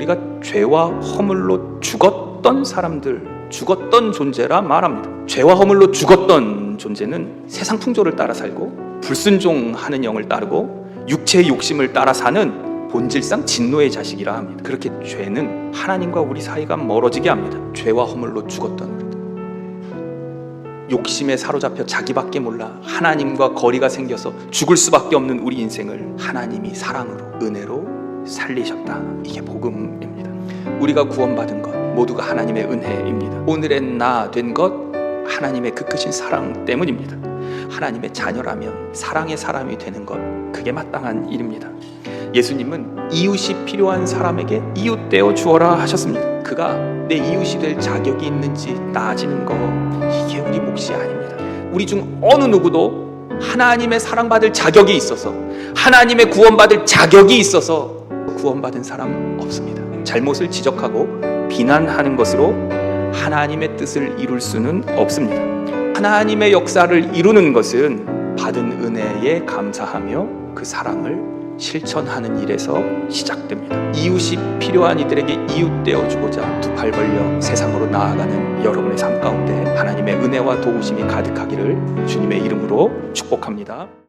우리가 죄와 허물로 죽었던 사람들, 죽었던 존재라 말합니다. 죄와 허물로 죽었던 존재는 세상 풍조를 따라 살고 불순종하는 영을 따르고 육체의 욕심을 따라 사는 본질상 진노의 자식이라 합니다. 그렇게 죄는 하나님과 우리 사이가 멀어지게 합니다. 죄와 허물로 죽었던. 욕심에 사로잡혀 자기밖에 몰라 하나님과 거리가 생겨서 죽을 수밖에 없는 우리 인생을 하나님이 사랑으로 은혜로 살리셨다. 이게 복음입니다. 우리가 구원받은 것 모두가 하나님의 은혜입니다. 오늘의 나 된 것 하나님의 그 크신 사랑 때문입니다. 하나님의 자녀라면 사랑의 사람이 되는 것 그게 마땅한 일입니다. 예수님은 이웃이 필요한 사람에게 이웃 되어 주어라 하셨습니다. 그가 내 이웃이 될 자격이 있는지 따지는 거 이게 우리 몫이 아닙니다. 우리 중 어느 누구도 하나님의 사랑받을 자격이 있어서 하나님의 구원받을 자격이 있어서 구원받은 사람 없습니다. 잘못을 지적하고 비난하는 것으로 하나님의 뜻을 이룰 수는 없습니다. 하나님의 역사를 이루는 것은 받은 은혜에 감사하며 그 사랑을 실천하는 일에서 시작됩니다. 이웃이 필요한 이들에게 이웃 되어 주고자 두 팔 벌려 세상으로 나아가는 여러분의 삶 가운데 하나님의 은혜와 도우심이 가득하기를 주님의 이름으로 축복합니다.